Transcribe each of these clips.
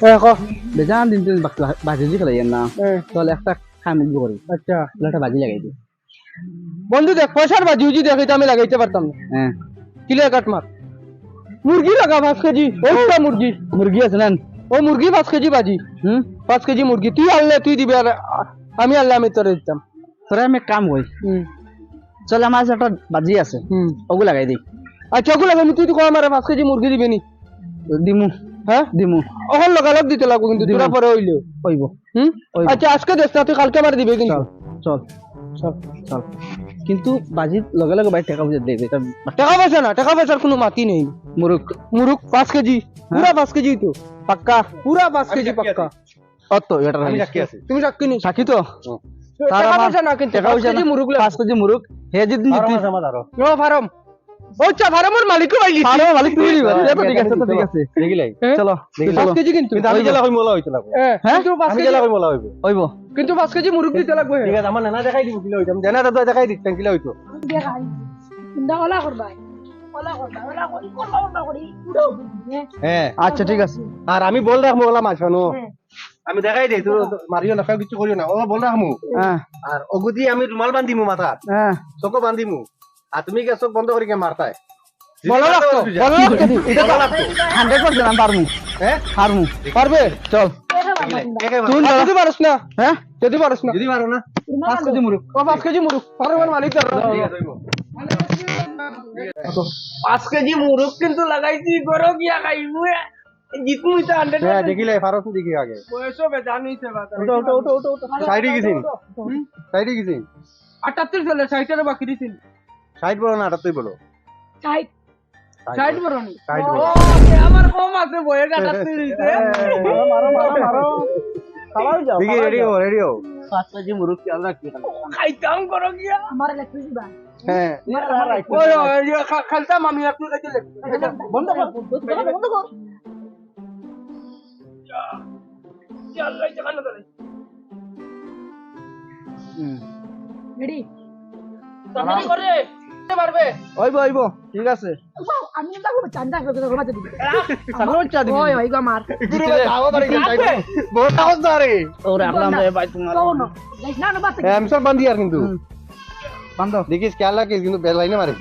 হ্যাঁ বেজান দিন দিন বাজি দি ফেলাই না। তাহলে একটা খাই মুখ করি আচ্ছা। একটা বাজি লাগাই দিই বন্ধু দেখ পয়সার বাজি উজি দেখ আমি লাগাইতে পারতাম হ্যাঁ কিলে কাট মার মুরগি লাগা পাঁচ কেজি। ওটা মুরগি মুরগি আছে না? ও মুরগি পাঁচ কেজি বাজি। হুম? পাঁচ কেজি মুরগি তুই আনলে তুই দিবি আর আমি আনলে আমি তোরে দিতাম। তোরা আমি কাম করি চলে আমার একটা বাজি আছে হুম ওগু লাগাই দিই আচ্ছা ওগুলো লাগাবি তুই তো কয় আমার পাঁচ কেজি মুরগি দিবি নি? দিমু। হ্যাঁ? দিমু। অকল লগালগ দিতে লাগবো কিন্তু। তোরা পরে হইলেও। কইব হুম? আচ্ছা আজকে দেখ না তুই কালকে আমার দিবি কিন্তু। চল চল চল। কিন্তু বাজি লগে লগে বাইরে টাকা বুঝে দেবে টাকা পয়সা না টাকা পয়সার কোনো মাতি নেই। মুরুক মুরুক পাঁচ কেজি। পুরা পাঁচ কেজি তো পাক্কা। পুরা পাঁচ কেজি পাক্কা। অত এটা আমি সাক্ষী আছি। তুমি সাক্ষী নি? সাক্ষী তো? তার টাকা পয়সা না কিন্তু টাকা পাঁচ পয়সা। মুরুক পাঁচ কেজি মুরুক হে যদি আরও দিতি মাছ আমার আরও নো ফার্ম ও চা ফার্মের মালিকও পাইলি। আরে মালিক তুমি দিবা তো ঠিক আছে তো ঠিক আছে। দেখিলাই চলো পাঁচ কেজি কিন্তু। আমি কই মোলা হইতে লাগবো। হ্যাঁ, হ্যাঁ? কিন্তু পাঁচ কেজি গেলা কই মোলা হইব। হইব। কিন্তু পাঁচ কেজি মুরুক দিতে লাগবে ঠিক আছে আমার নানা দেখাই দিব কিলো হইতাম। জানা দাদা দেখাই দিতেন কিলো হইতো। দেখাই ওলা করবা হ্যাঁ হ্যাঁ আচ্ছা ঠিক আছে। আর আমি বল রাখব ওলা মাছ হ্যাঁ। আমি দেখাই দেই তোর মারিও না কিছু করিও না। ও বল রাখমু। হ্যাঁ। আর অগুদি আমি রুমাল বান্ধিমু মাথা হ্যাঁ। চকো বান্ধিমু। আর তুমি বন্ধ করি কে মারতাই বলো রাখতো বলো রাখতো এটা হান্ড্রেড পার্সেন্ট আমি পারমু হ্যাঁ পারমু পারবে চল। বাবা তুই যদি পারস না? হ্যাঁ যদি পারস না? যদি মারো না? পাঁচ কেজি মুরুক ও পাঁচ কেজি মুরুক ফার্মের মালিক হইব পাঁচ কেজি মুরুক কিন্তু লাগাইছি গরো গিয়া খাইবু জিতমু এটা হান্ড্রেড হ্যাঁ দেখিলাই ফারস দেখি আগে। বয়সও বেজান হইছে বাতা ওটো ওটো ওটো ওটো সাইডে গেছিন সাইডে গেছিন আটাত্তর চলে ষাটের বাকি দিছিল। সাইড বলো না আটাত্তই বলো সাইড ষাট বড়। নি? সাইড ও বলো আমার কম আছে বয়ের আটাত্তর হইছে মারো মারো মারো। খাবার যাও দেখি রেডি হো রেডি হো পাঁচ কেজি মুরুক খেয়াল রাখবি খাইতাম করো গিয়া। আমার ইলেকট্রিসিটি বা হ্যাঁ। ওই ওই খালতাম আমি একটু খাইতে বন্ধ কর বন্ধ কর। রেডি। করে। দিতে পারবে? হইব হইব ঠিক আছে। আমি চান্দা করতে দিবি সাগর চা দিবি। ওই ওই গো ভাই আওয়াজ আরে সাইড বহুত আওয়াজ ধরে ওরে রে ভাই তোমার। না। না বাচ্চা হ্যাঁ আমি সব বান্ধি আর কিন্তু। বান্ধ। দেখিস খেয়াল রাখিস কিন্তু মারিস।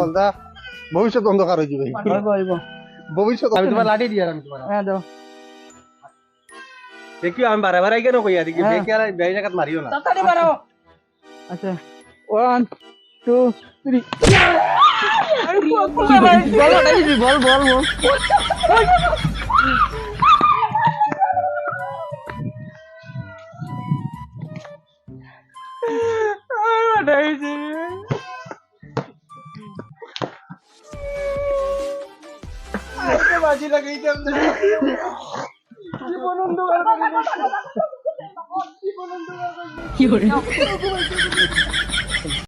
বলতা ভবিষ্যৎ অন্ধকার হয়ে যাবে। হইব হইব ভবিষ্যৎ আমি তোমার লাঠি দিয়ে আমি তোমার। হ্যাঁ দাও। দেখিও আমি বারে বারে কেন কইয়া দেখি হ্যাঁ। বেকে বেই জায়গাত মারিও না। তাড়াতাড়ি মারো। আচ্ছা। ওয়ান। টু থ্রি বাজি লাগাইতাম জীবন অন্ধকার অন্ধকার করে।